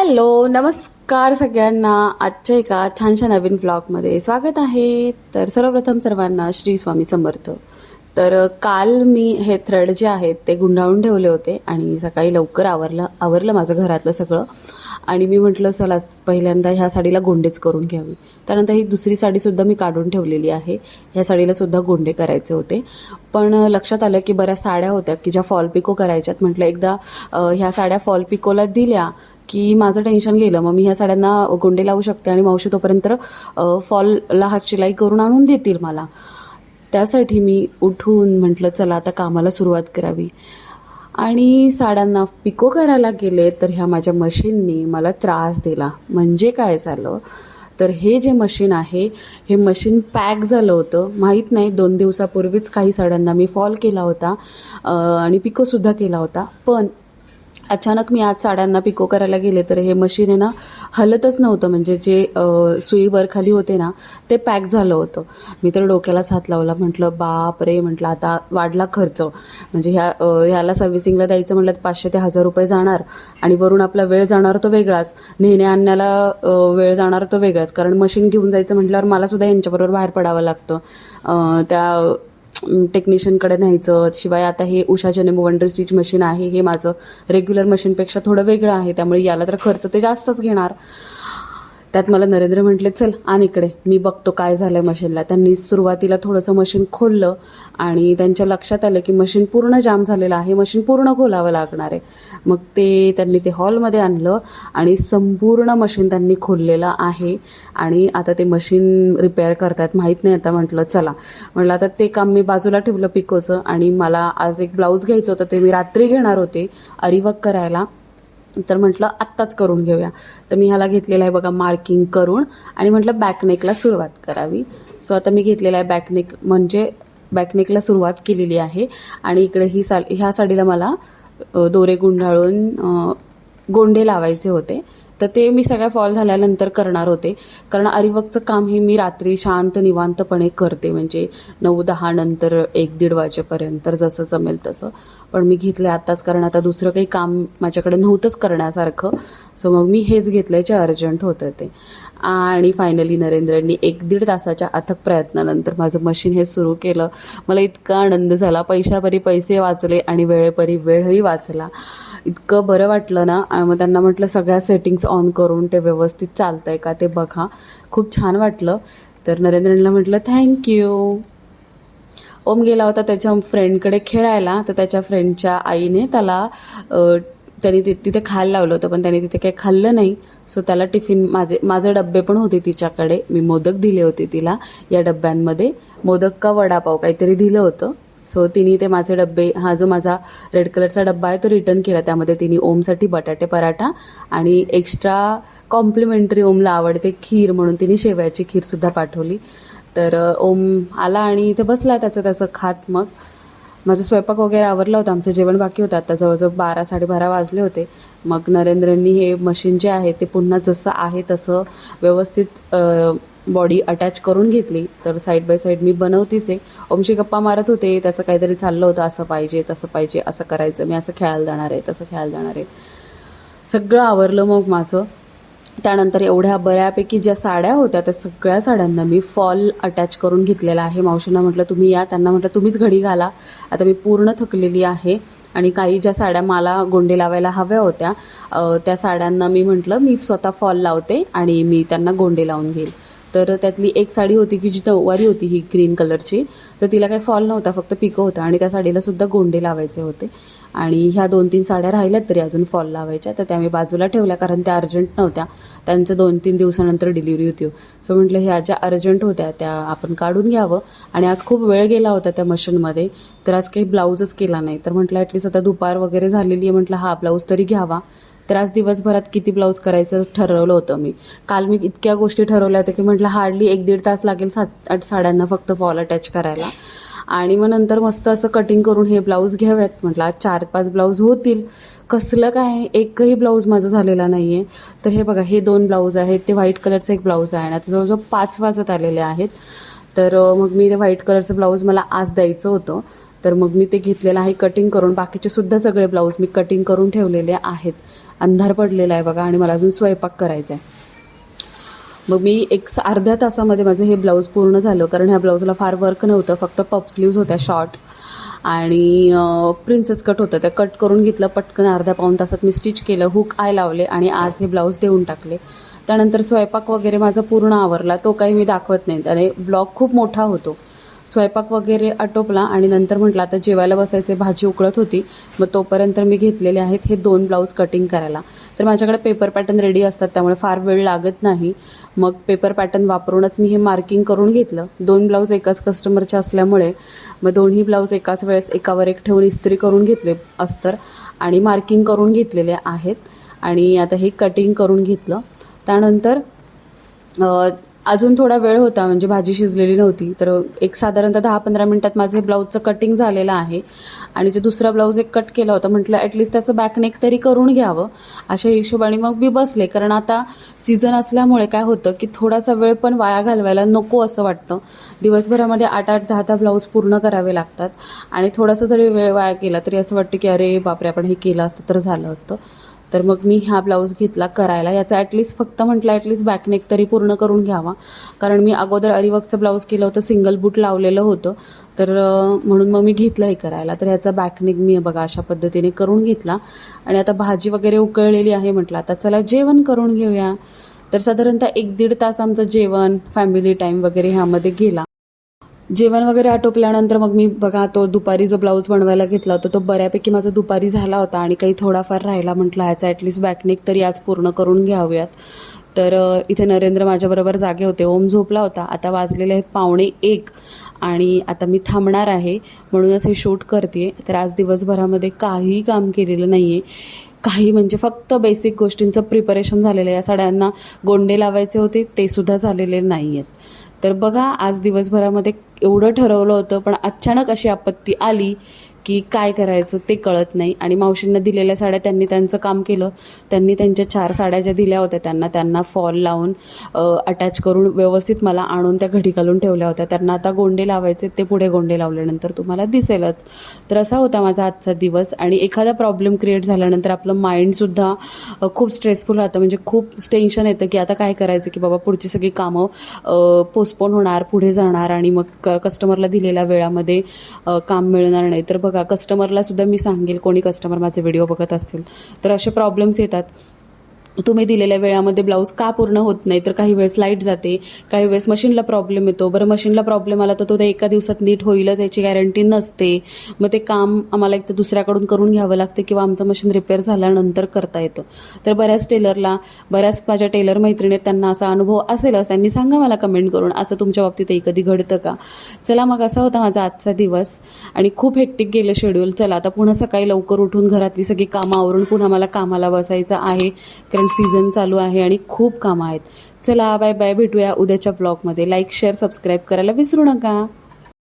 Hello नमस्कार सगळ्यांना. आजच्या एका छानशा नवीन ब्लॉगमध्ये स्वागत आहे. तर सर्वप्रथम सर्वांना श्री स्वामी समर्थ. तर काल मी हे थ्रेड जे आहेत ते गुंडाळून ठेवले होते आणि सकाळी लवकर आवरलं आवरलं माझं घरातलं सगळं. आणि मी म्हटलं चला पहिल्यांदा ह्या साडीला गोंडेच करून घ्यावी. त्यानंतर ही दुसरी साडीसुद्धा मी काढून ठेवलेली आहे. ह्या साडीलासुद्धा गोंडे करायचे होते. पण लक्षात आलं की बऱ्याच साड्या होत्या की ज्या फॉल पिको करायच्यात. म्हटलं एकदा ह्या साड्या फॉल पिकोला दिल्या की माझं टेन्शन गेलं. मग मी ह्या साड्यांना गोंडे लावू शकते आणि मावशी तोपर्यंत फॉलला हात शिलाई करून आणून देतील मला. त्यासाठी मी उठून म्हटलं चला आता कामाला सुरुवात करावी. आणि साड्यांना पिको करायला गेले तर ह्या माझ्या मशीननी मला त्रास दिला. म्हणजे काय झालं? तर हे जे मशीन आहे हे मशीन पॅक झालं होतं. माहीत नाही दोन दिवसापूर्वीच काही साड्यांना मी फॉल केला होता आणि पिकोसुद्धा केला होता. पण अचानक मी आज साड्यांना पिको करायला गेले तर हे मशीन आहे ना हलतच नव्हतं. म्हणजे जे सुई वर खाली होते ना ते पॅक झालं होतं. मी तर डोक्यालाच हात लावला. म्हटलं बाप रे! म्हटलं आता वाढला खर्च. म्हणजे ह्या ह्याला सर्व्हिसिंगला द्यायचं म्हटलं तर पाचशे ते हजार रुपये जाणार. आणि वरून आपला वेळ जाणार तो वेगळाच. नेणे आणण्याला वेळ जाणार तो वेगळाच. कारण मशीन घेऊन जायचं म्हटल्यावर मला सुद्धा यांच्याबरोबर बाहेर पडावं लागतं. त्या टेक्निशियनकडे न्यायचं. शिवाय आता हे Usha Janome wonder stitch machine आहे. हे माझं रेग्युलर मशीनपेक्षा थोडं वेगळं आहे. त्यामुळे याला तर खर्च ते जास्तच घेणार. त्यात मला नरेंद्र म्हटले चल आण इकडे. मी बघतो काय झालं आहे मशीनला. त्यांनी सुरुवातीला थोडंसं मशीन खोललं आणि त्यांच्या लक्षात आलं की मशीन पूर्ण जाम झालेलं आहे. मशीन पूर्ण खोलावं लागणार आहे. मग ते त्यांनी ते हॉलमध्ये आणलं आणि संपूर्ण मशीन त्यांनी खोललेलं आहे. आणि आता ते मशीन रिपेअर करतात माहीत नाही. आता म्हटलं चला. म्हटलं आता ते काम मी बाजूला ठेवलं पिकोचं आणि मला आज एक ब्लाऊज घ्यायचं होतं. ते मी रात्री घेणार होते अरिवक करायला. तर म्हटलं आत्ताच करून घेऊया. तर मी ह्याला घेतलेला आहे बघा मार्किंग करून. आणि म्हटलं बॅकनेकला सुरुवात करावी. सो आता मी घेतलेला आहे बॅकनेक म्हणजे बॅकनेकला सुरुवात केलेली आहे. आणि इकडे ही सा ह्या साडीला मला दोरे गुंडाळून गोंडे लावायचे होते. तर ते मी सगळ्या फॉल झाल्यानंतर करणार होते. कारण अरिवकचं काम हे मी रात्री शांत निवांतपणे करते. म्हणजे नऊ दहा नंतर एक दीड वाजेपर्यंत जसं जमेल तसं. पण मी घेतलं आत्ताच कारण आता दुसरं काही काम माझ्याकडे नव्हतंच करण्यासारखं. सो मग मी हेच घेतलं जे अर्जंट होतं ते. आणि फायनली नरेंद्रनी एक दीड तासाच्या अथक प्रयत्नानंतर माझं मशीन हे सुरू केलं. मला इतका आनंद झाला. पैशापरी पैसे वाचले आणि वेळेपरी वेळही वाचला. इतकं बरं वाटलं ना. आणि मग त्यांना म्हटलं सगळ्या सेटिंग्स ऑन करून ते व्यवस्थित चालतं आहे का ते बघा. खूप छान वाटलं. तर नरेंद्रला म्हटलं थँक्यू ओम गेला होता त्याच्या फ्रेंडकडे खेळायला. तर त्याच्या फ्रेंडच्या आईने त्याला त्यांनी ति तिथे खायला लावलं होतं पण त्याने तिथे काही खाल्लं नाही. सो त्याला टिफिन माझे माझे डब्बे पण होते तिच्याकडे. मी मोदक दिले होते तिला या डब्यांमध्ये. मोदक का वडापाव काहीतरी दिलं होतं. सो तिने ते माझे डब्बे हा जो माझा रेड कलरचा डब्बा आहे तो रिटर्न केला. त्यामध्ये तिने ओमसाठी बटाटे पराठा आणि एक्स्ट्रा कॉम्प्लिमेंटरी ओमला आवडते खीर म्हणून तिने शेवयाची खीरसुद्धा पाठवली. तर ओम आला आणि इथे बसला त्याचं त्याचं खात मग. माझं स्वयंपाक वगैरे आवरला होता आमचं जेवण बाकी होतं. आता जवळजवळ बारा साडेबारा वाजले होते. मग नरेंद्रनी हे मशीन जे आहे ते पुन्हा जसं आहे तसं व्यवस्थित बॉडी अटॅच करून घेतली. तर साईड बाय साईड मी बनवतीच. आहे ओमशी गप्पा मारत होते त्याचं काहीतरी चाललं होतं असं पाहिजे तसं पाहिजे असं करायचं. मी असं खेळायला जाणार आहे तसं खेळायला जाणार आहे. सगळं आवरलं मग माझं. त्यानंतर एवढ्या बऱ्यापैकी ज्या साड्या होत्या त्या सगळ्या साड्यांना मी फॉल अटॅच करून घेतलेला आहे. मावशींना म्हटलं तुम्ही या. त्यांना म्हटलं तुम्हीच घडी घाला. आता मी पूर्ण थकलेली आहे आणि काही ज्या साड्या मला गोंडे लावायला हव्या होत्या त्या साड्यांना मी म्हटलं मी स्वतः फॉल लावते आणि मी त्यांना गोंडे लावून घेईल. तर त्यातली एक साडी होती की जी नऊवारी होती ही ग्रीन कलरची तर तिला काही फॉल नव्हता फक्त पिकं होता आणि त्या साडीला सुद्धा गोंडे लावायचे होते. आणि ह्या दोन तीन साड्या राहिल्यात तरी अजून फॉल लावायच्या. तर त्या मी बाजूला ठेवल्या कारण त्या अर्जंट नव्हत्या. त्यांचं दोन तीन दिवसानंतर डिलिव्हरी होती. सो म्हटलं ह्या ज्या अर्जंट होत्या त्या आपण काढून घ्यावं. आणि आज खूप वेळ गेला होता त्या मशीनमध्ये तर आज काही ब्लाऊजच केला नाही. तर म्हटलं ॲटलीस्ट आता दुपार वगैरे झालेली आहे. म्हटलं हा ब्लाऊज तरी घ्यावा. तर आज दिवसभरात किती ब्लाऊज करायचं ठरवलं होतं मी. काल मी इतक्या गोष्टी ठरवल्या होत्या की म्हटलं हार्डली एक दीड तास लागेल सात आठ साड्यांना फक्त फॉल अटॅच करायला. आणि मग नंतर मस्त असं कटिंग करून हे ब्लाऊज घ्याव्यात म्हटलं आज चार पाच ब्लाऊज होतील. कसलं काय? एकही ब्लाऊज माझा झालेला नाही आहे तर हे बघा हे दोन ब्लाऊज आहेत. ते व्हाईट कलरचं एक ब्लाऊज आहे. आणि आता जवळजवळ पाच वाजत आलेले आहेत. तर मग मी ते व्हाईट कलरचं ब्लाऊज मला आज द्यायचं होतं. तर मग मी ते घेतलेलं आहे कटिंग करून. बाकीचे सुद्धा सगळे ब्लाऊज मी कटिंग करून ठेवलेले आहेत. अंधार पडलेला आहे बघा आणि मला अजून स्वयंपाक करायचा आहे मग मी एक स- अर्ध्या तासामध्ये माझं हे ब्लाऊज पूर्ण झालं कारण ह्या ब्लाऊजला फार वर्क नव्हतं फक्त पप स्लीव्ज होत्या शॉर्ट्स आणि प्रिन्सेस कट होतं ते कट करून घेतलं पटकन अर्ध्या पाऊण तासात मी स्टिच केलं हुक आय लावले आणि आज हे ब्लाऊज देऊन टाकले. त्यानंतर स्वयंपाक वगैरे माझा पूर्ण आवरला तो काही मी दाखवत नाही. त्याने ब्लॉग खूप मोठा होतो. स्वयंपाक वगैरे आटोपला आणि नंतर म्हटलं आता जेवायला बसायचे भाजी उकळत होती मग तोपर्यंत मी घेतलेले आहेत हे दोन ब्लाऊज कटिंग करायला. तर माझ्याकडे पेपर पॅटर्न रेडी असतात त्यामुळे फार वेळ लागत नाही. मग पेपर पॅटर्न वापरूनच मी हे मार्किंग करून घेतलं. दोन ब्लाऊज एकाच कस्टमरचे असल्यामुळे मग दोन्ही ब्लाऊज एकाच वेळेस एकावर एक ठेवून इस्त्री करून घेतले अस्तर आणि मार्किंग करून घेतलेले आहेत. आणि आता हे कटिंग करून घेतलं. त्यानंतर अजून थोडा वेळ होता म्हणजे भाजी शिजलेली नव्हती. तर एक साधारणतः दहा पंधरा मिनटात माझं हे ब्लाऊजचं कटिंग झालेलं आहे. आणि जे दुसरा ब्लाऊज एक कट केला होता म्हटलं ॲटलिस्ट त्याचं बॅकनेक तरी करून घ्यावं. अशा हिशोबाने मग मी बसले. कारण आता सीझन असल्यामुळे काय होतं की थोडासा वेळ पण वाया घालवायला नको असं वाटतं. दिवसभरामध्ये आठ आठ दहा दहा ब्लाऊज पूर्ण करावे लागतात. आणि थोडासा जरी वेळ वाया केला तरी असं वाटतं की अरे बापरे आपण हे केलं असतं तर झालं असतं. तर मग मी हा ब्लाऊज घेतला करायला. याचा ॲटलिस्ट फक्त म्हटलं ॲटलिस्ट बॅकनेक तरी पूर्ण करून घ्यावा. कारण मी अगोदर अरिवर्कचं ब्लाऊज केलं होतं सिंगल बूट लावलेलं होतं. तर म्हणून मग मी घेतलं हे करायला. तर ह्याचा बॅकनेक मी बघा अशा पद्धतीने करून घेतला. आणि आता भाजी वगैरे उकळलेली आहे म्हटलं आता चला जेवण करून घेऊया. तर साधारणतः एक दीड तास आमचं जेवण फॅमिली टाईम वगैरे ह्यामध्ये गेला. जेवण वगैरे आटोपल्यानंतर मग मी बघा तो दुपारी जो ब्लाऊज बनवायला घेतला होता तो बऱ्यापैकी माझा दुपारी झाला होता आणि काही थोडाफार राहिला म्हटलं ह्याचा ॲटलिस्ट बॅकनेक तरी आज पूर्ण करून घ्यावूयात. तर इथे नरेंद्र माझ्याबरोबर जागे होते ओम झोपला होता. आता वाजलेले आहेत पावणे एक आणि आता मी थांबणार आहे. म्हणूनच हे शूट करते तर आज दिवसभरामध्ये काहीही काम केलेलं नाही आहे काही म्हणजे फक्त बेसिक गोष्टींचं प्रिपरेशन झालेलं आहे. या साड्यांना गोंडे लावायचे होते ते सुद्धा झालेले नाही आहेत तर बघा आज दिवसभरामध्ये एवढं ठरवलं होतं पण अचानक अशी आपत्ती आली की काय करायचं ते कळत नाही. आणि मावशींना दिलेल्या साड्या त्यांनी त्यांचं काम केलं. त्यांनी त्यांच्या चार साड्या ज्या दिल्या होत्या त्यांना त्यांना फॉल लावून अटॅच करून व्यवस्थित मला आणून त्या घडी घालून ठेवल्या होत्या. त्यांना आता गोंडे लावायचे ते पुढे गोंडे लावल्यानंतर तुम्हाला दिसेलच. तर असा होता माझा आजचा दिवस. आणि एखादा प्रॉब्लेम क्रिएट झाल्यानंतर आपलं माइंडसुद्धा खूप स्ट्रेसफुल राहतं. म्हणजे खूप टेन्शन येतं की आता काय करायचं की बाबा पुढची सगळी कामं पोस्टपोन होणार पुढे जाणार आणि मग क कस्टमरला दिलेल्या वेळामध्ये काम मिळणार नाही. तर बघ कस्टमरला सुद्धा मी सांगेल कोणी कस्टमर माझे व्हिडिओ बघत असतील तर असे प्रॉब्लेम्स येतात. तुम्ही दिलेल्या वेळामध्ये ब्लाऊज का पूर्ण होत नाही? तर काही वेळेस लाइट जाते काही वेळेस मशीनला प्रॉब्लेम येतो. बरं मशीनला प्रॉब्लेम आला तर तो ते एका दिवसात नीट होईलच याची गॅरंटी नसते. मग ते काम आम्हाला एक तर दुसऱ्याकडून करून घ्यावं लागतं किंवा आमचं मशीन रिपेअर झाल्यानंतर करता येतं. तर बऱ्याच टेलरला बऱ्याच माझ्या टेलर मैत्रिणी आहेत, त्यांना असा अनुभव असेलच. त्यांनी सांगा मला कमेंट करून असं तुमच्या बाबतीतही कधी घडतं का? चला मग असा होता माझा आजचा दिवस. आणि खूप हेक्टिक गेलं शेड्यूल चला आता पुन्हा सकाळी लवकर उठून घरातली सगळी कामं आवरून पुन्हा मला कामाला बसायचं आहे. कारण सीझन चालू आहे आणि खूप कामं आहेत. चला बाय बाय भेटूया उद्याच्या ब्लॉगमध्ये लाईक शेअर सबस्क्राईब करायला विसरू नका.